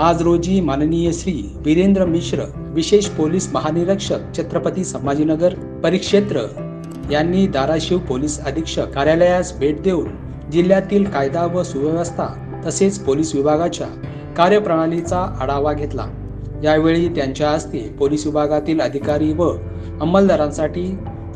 आज रोजी माननीय श्री वीरेंद्र मिश्र विशेष पोलीस महानिरीक्षक छत्रपती संभाजीनगर परिक्षेत्र यांनी धाराशिव पोलीस अधीक्षक कार्यालयास भेट देऊन जिल्ह्यातील कायदा व सुव्यवस्था तसेच पोलीस विभागाच्या कार्यप्रणालीचा आढावा घेतला. यावेळी त्यांच्या हस्ते पोलीस विभागातील अधिकारी व अंमलदारांसाठी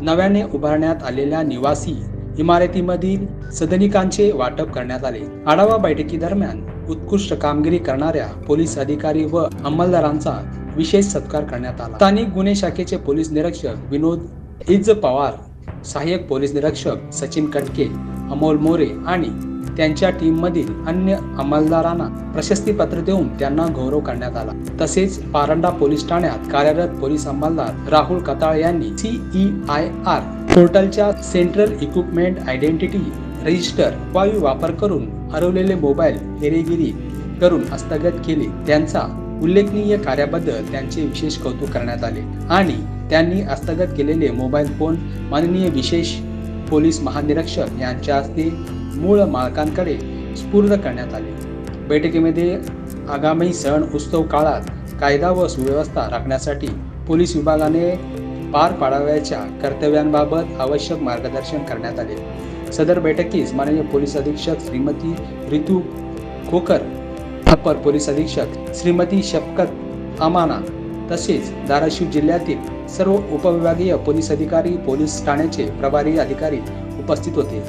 नव्याने उभारण्यात आलेल्या निवासी इमारतीमधील सदनिकांचे वाटप करण्यात आले. आढावा बैठकीदरम्यान उत्कृष्ट कामगिरी करणाऱ्या पोलीस अधिकारी व अंमलदारांचा विशेष सत्कार करण्यात आला. स्थानिक गुन्हे शाखेचे पोलीस निरीक्षक विनोद इज पवार सहाय्यक पोलीस निरीक्षक सचिन कटके अमोल मोरे आणि त्यांच्या टीम मधील अन्य अंमलदारांना प्रशस्ती पत्र देऊन त्यांना गौरव करण्यात आला. तसेच पारंडा पोलीस ठाण्यात कार्यरत पोलीस अंमलदार राहुल कताळ यांनी सीई आय आर पोर्टलच्या सेंट्रल इक्विपमेंट आयडेंटिटी रजिस्टर वायू वापर करून हरवलेले मोबाईल हेरेगिरी करून हस्तगत केले. त्यांचा उल्लेखनीय कार्याबद्दल त्यांचे विशेष कौतुक करण्यात आले. आणि त्यांनी हस्तगत केलेले मोबाईल फोन माननीय विशेष पोलीस महानिरीक्षक यांच्या हस्ते मूळ मालकांकडे स्फूर्त करण्यात आले. बैठकीमध्ये आगामी सण उत्सव काळात कायदा व सुव्यवस्था राखण्यासाठी पोलीस विभागाने पार पाडावयाच्या कर्तव्यांबाबत आवश्यक मार्गदर्शन करण्यात आले. सदर बैठकीस माननीय पोलीस अधीक्षक श्रीमती रितू खोकर अप्पर पोलीस अधीक्षक श्रीमती शफकत अमाना तसेच धाराशिव जिल्ह्यातील सर्व उपविभागीय पोलीस अधिकारी पोलीस ठाण्याचे प्रभारी अधिकारी उपस्थित होते.